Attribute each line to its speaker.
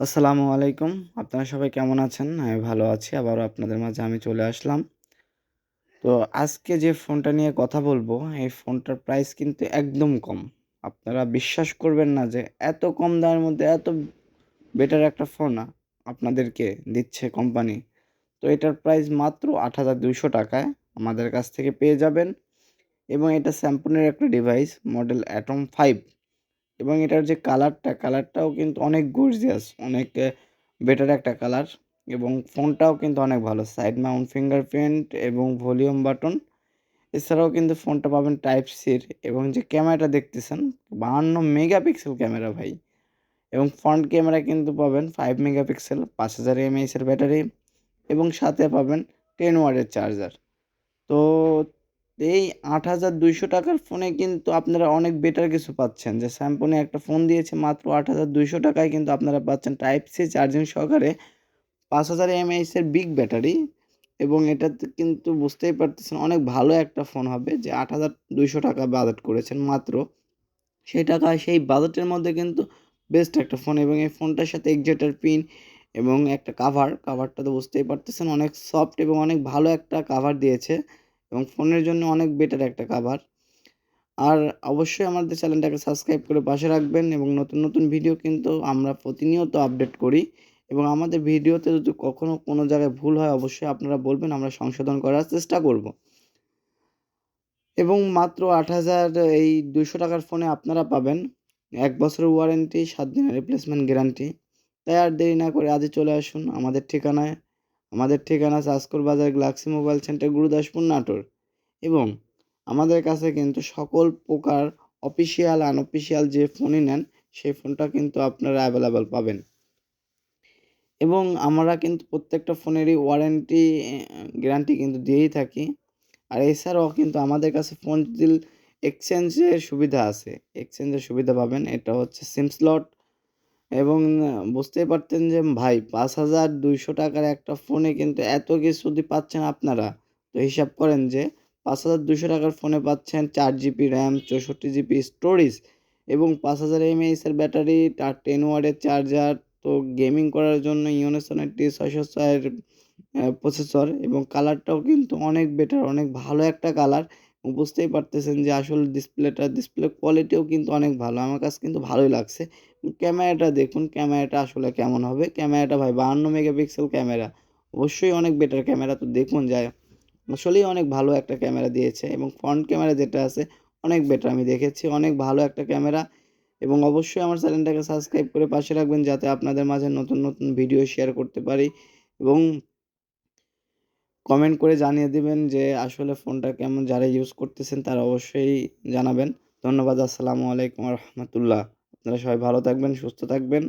Speaker 1: আসসালামু আলাইকুম। আপনারা সবাই কেমন আছেন? আমি ভালো আছি। আবারও আপনাদের মাঝে আমি চলে আসলাম। তো আজকে যে ফোনটা নিয়ে কথা বলব, এই ফোনটার প্রাইস কিন্তু একদম কম। আপনারা বিশ্বাস করবেন না যে এত কম দামের মধ্যে এত বেটার একটা ফোন আপনাদেরকে দিচ্ছে কোম্পানি তো এটার প্রাইস মাত্র আট হাজার দুইশো টাকায় আমাদের কাছ থেকে পেয়ে যাবেন। এবং এটা স্যামসংয়ের একটা ডিভাইস মডেল অ্যাটম ফাইভ এবং এটার যে কালারটা কালারটাও কিন্তু অনেক গর্জিয়াস অনেক বেটার একটা কালার এবং ফোনটাও কিন্তু অনেক ভালো। সাইড মাউন্ট ফিঙ্গারপ্রিন্ট এবং ভলিউম বাটন এছাড়াও কিন্তু ফোনটা পাবেন টাইপ সির এবং যে ক্যামেরাটা দেখতেছেন, বাহান্ন মেগাপিক্সেল ক্যামেরা ভাই এবং ফ্রন্ট ক্যামেরা কিন্তু পাবেন ফাইভ মেগাপিক্সেল পাঁচ হাজার এমএইচের ব্যাটারি এবং সাথে পাবেন টেন ওয়ার্ডের চার্জার তো এই আট হাজার দুইশো টাকার ফোনে কিন্তু আপনারা অনেক বেটার কিছু পাচ্ছেন। যে স্যামসংয়ে একটা ফোন দিয়েছে মাত্র আট হাজার দুইশো টাকায় কিন্তু আপনারা পাচ্ছেন টাইপ সি চার্জিং সহকারে পাঁচ হাজার এমএইচের বিগ ব্যাটারি এবং এটাতে কিন্তু বুঝতেই পারতেছেন অনেক ভালো একটা ফোন হবে যে আট হাজার দুইশো টাকা বাজেট করেছেন মাত্র। সেই টাকা, সেই বাজেটের মধ্যে কিন্তু বেস্ট একটা ফোন এবং এই ফোনটার সাথে এক্সেটার পিন এবং একটা কাভার কাভারটা তো বুঝতেই পারতেছেন অনেক সফট এবং অনেক ভালো একটা কাভার দিয়েছে। এবং ফোনের জন্য অনেক বেটার একটা কাভার আর অবশ্যই আমাদের চ্যানেলটাকে সাবস্ক্রাইব করে পাশে রাখবেন এবং নতুন নতুন ভিডিও কিন্তু আমরা প্রতিনিয়ত আপডেট করি এবং আমাদের ভিডিওতে যদি কখনও কোনো জায়গায় ভুল হয়, অবশ্যই আপনারা বলবেন, আমরা সংশোধন করার চেষ্টা করব। এবং মাত্র আট হাজার, এই দুশো টাকার ফোনে আপনারা পাবেন এক বছরের ওয়ারেন্টি সাত দিনের রিপ্লেসমেন্ট গ্যারান্টি তাই আর দেরি না করে আজই চলে আসুন আমাদের ঠিকানায়। আমাদের ঠিকানা চাষকর বাজার Galaxy mobile centre Gurudaspur Natore. এবং আমাদের কাছে কিন্তু সকল প্রকার অফিসিয়াল, আনঅফিসিয়াল যে ফোনই নেন, সেই ফোনটা কিন্তু আপনারা অ্যাভেলেবেল পাবেন। এবং আমরা কিন্তু প্রত্যেকটা ফোনেরই ওয়ারেন্টি গ্যারান্টি কিন্তু দিয়েই থাকি। আর এছাড়াও কিন্তু আমাদের কাছে ফোন দিল এক্সচেঞ্জের সুবিধা আছে। এক্সচেঞ্জের সুবিধা পাবেন, এটা হচ্ছে সিম স্লট এবং বুঝতেই পারতেন যে, ভাই, পাঁচ হাজার দুইশো টাকার একটা ফোনে কিন্তু এত কিছু যদি পাচ্ছেন আপনারা? তো হিসাব করেন যে, পাঁচ হাজার দুশো টাকার ফোনে পাচ্ছেন চার জিবি র্যাম চৌষট্টি জিবি স্টোরেজ এবং পাঁচ হাজার এমএইচের ব্যাটারি তার টেন ওয়ার্ডের চার্জার তো গেমিং করার জন্য ইউনেসনের টি ছয়শো ছয়ের প্রসেসর এবং কালারটাও কিন্তু অনেক বেটার অনেক ভালো একটা কালার বুঝতেই পারতেছেন যে আসলে ডিসপ্লেটা ডিসপ্লে কোয়ালিটিও কিন্তু অনেক ভালো। আমার কাছে কিন্তু ভালোই লাগছে। ক্যামেরাটা দেখুন, ক্যামেরাটা আসলে কেমন হবে? ক্যামেরাটা ভাই, বাহান্ন মেগাপিক্সেল ক্যামেরা। অবশ্যই অনেক বেটার ক্যামেরা তো দেখুন যায়। আসলেই অনেক ভালো একটা ক্যামেরা দিয়েছে এবং ফ্রন্ট ক্যামেরা যেটা আছে, অনেক বেটার আমি দেখেছি। অনেক ভালো একটা ক্যামেরা এবং অবশ্যই আমার চ্যানেলটাকে সাবস্ক্রাইব করে পাশে রাখবেন যাতে আপনাদের মাঝে নতুন নতুন ভিডিও শেয়ার করতে পারি এবং কমেন্ট করে জানিয়ে দিবেন যে আসলে ফোনটা কেমন, যারা ইউজ করতেছেন তারা অবশ্যই জানাবেন। ধন্যবাদ, আসসালামু আলাইকুম রহমতুল্লাহ। আপনারা সবাই ভালো থাকবেন, সুস্থ থাকবেন।